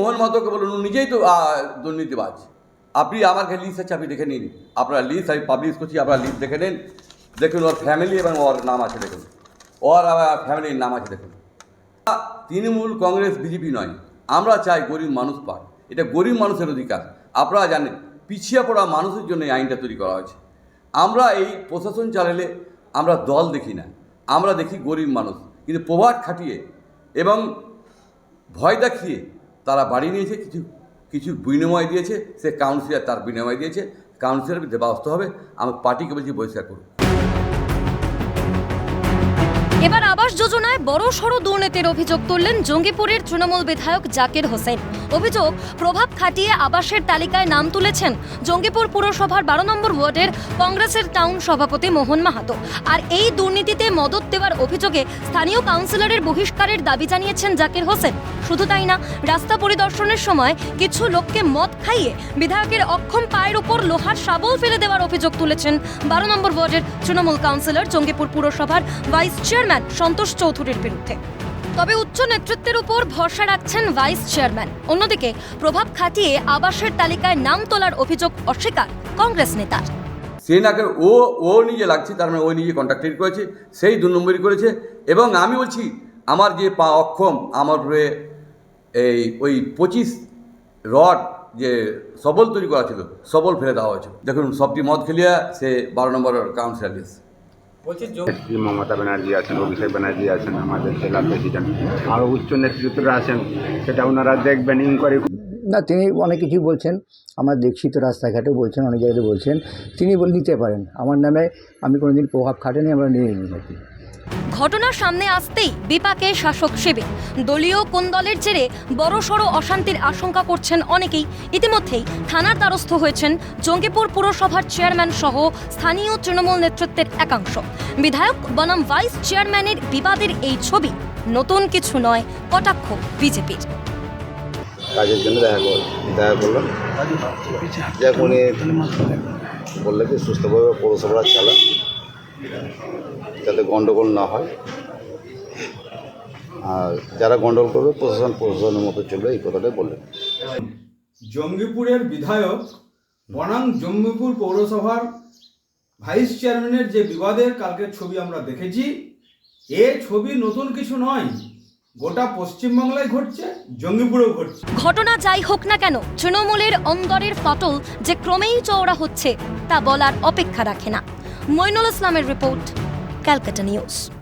মোহন মাহাতোকে বলুন নিজেই তো দুর্নীতিবাজ। আপনি আমার কাছে লিস্ট আছে, আপনি দেখে নিন। আপনার লিস্ট আমি পাবলিশ করছি, আপনার লিস্ট দেখে নিন। দেখুন, ওর ফ্যামিলি এবং ওর নাম আছে, দেখুন। ওর আবার ফ্যামিলির নাম আছে, দেখুন। তৃণমূল কংগ্রেস, বিজেপি নয়। আমরা চাই গরিব মানুষ পাক। এটা গরিব মানুষের অধিকার। আপনারা জানেন, পিছিয়ে পড়া মানুষের জন্য এই আইনটা তৈরি করা হয়েছে। আমরা এই প্রশাসন চালালে আমরা দল দেখি না। আমরা দেখি গরিব মানুষ। কিন্তু প্রভাত খাটিয়ে এবং ভয় দেখিয়ে তারা বাড়ি নিয়েছে, কিছু কিছু বিনিময় দিয়েছে, সে কাউন্সিলার তার বিনিময় দিয়েছে কাউন্সিলর ব্যবস্থা হবে আমার পার্টিকে বলছি বহিষ্কার করুন। আবাস যোজনায় বড় সড় দুর্নীতির অভিযোগ তুললেন জঙ্গিপুরের তৃণমূল বিধায়ক জাকির হোসেন। অভিযোগ, প্রভাব খাটিয়ে আবাসের তালিকায় নাম তুলেছেন জঙ্গিপুর পুরসভার বারো নম্বর ওয়ার্ডের কংগ্রেসের টাউন সভাপতি মোহন মাহাতো। আর এই দুর্নীতিতে মদত দেওয়ার অভিযোগে স্থানীয় কাউন্সিলরের বহিষ্কারের দাবি জানিয়েছেন জাকির হোসেন। শুধু তাই না, রাস্তা পরিদর্শনের সময় কিছু লোককে মদ খাইয়ে বিধায়কের অক্ষম পায়ের উপর লোহার শাবল ফেলে দেওয়ার অভিযোগ তুলেছেন বারো নম্বর ওয়ার্ডের তৃণমূল কাউন্সিলর জঙ্গিপুর পুরসভার ভাইস চেয়ারম্যান সন্তোষ চৌধুরীর বিরুদ্ধে। তবে উচ্চ নেতৃত্বের উপর ভরসা রাখছেন ভাইস চেয়ারম্যান। অন্যদিকে প্রভাব খাটিয়ে আবাসের তালিকায় নাম তোলার অভিযোগ অস্বীকার কংগ্রেস নেতার। সে ও ও নিজে লাগছে, তার মানে ও নিজে কন্ট্রাক্টেড করেছে, সেই দু নম্বরই করেছে। এবং আমি বলছি, আমার যে পা অক্ষম, আমার উপরে এই, ওই পঁচিশ রড যে সবল তৈরি করা ছিল, সবল ফেলে দেওয়া হয়েছিল দেখুন, সবটি মদ খেলিয়া সে বারো নম্বর কাউন্সিলর মমতা ব্যানার্জি আছেন অভিষেক ব্যানার্জি আছেন আমাদের জেলা প্রেসিডেন্ট আরও উচ্চ নেতৃত্বরা আছেন সেটা ওনারা দেখবেন ইনকোয়ারি না তিনি অনেক কিছুই বলছেন আমরা দেখছি তো রাস্তাঘাটেও বলছেন অনেক জায়গাতে বলছেন তিনি বল নিতে পারেন। আমার নামে আমি কোনোদিন প্রভাব খাটেনি আমরা নিয়ে নিই আর কি ঘটনা সামনে আসতেই বিপাকে শাসক শিবির। দলীয় কোন দলের জেরে বড়সড় অশান্তির আশঙ্কা করছেন অনেকেই। ইতিমধ্যেই থানার দ্বারস্থ হয়েছেন জঙ্গিপুর পুরসভার চেয়ারম্যান সহ স্থানীয় তৃণমূল নেতৃত্বের একাংশ। বিধায়ক বনাম ভাইস চেয়ারম্যানের বিবাদের এই ছবি নতুন কিছু নয়, কটাক্ষ বিজেপির। কাজের জন্য দেখা করল দেখা করলাম। উনি সুস্থভাবে পৌরসভা চালা। গণ্ডগোল না হয়। আর যারা গণ্ডগোল করবে প্রশাসন প্রশাসনের মতো চলবে এই কথাটাই বললেন। জঙ্গিপুরের বিধায়ক বনাম জঙ্গিপুর পৌরসভার ভাইস চেয়ারম্যানের যে বিবাদের কালকের ছবি আমরা দেখেছি এ ছবি নতুন কিছু নয় গোটা পশ্চিমবাংলায় ঘটছে জঙ্গিপুরেও ঘটছে। ঘটনা যাই হোক না কেন তৃণমূলের অন্দরের ফটল যে ক্রমেই চওড়া হচ্ছে তা বলার অপেক্ষা রাখে না। মইনুল ইসলামের রিপোর্ট। കാൽക്കറ്റ ന്യൂസ്.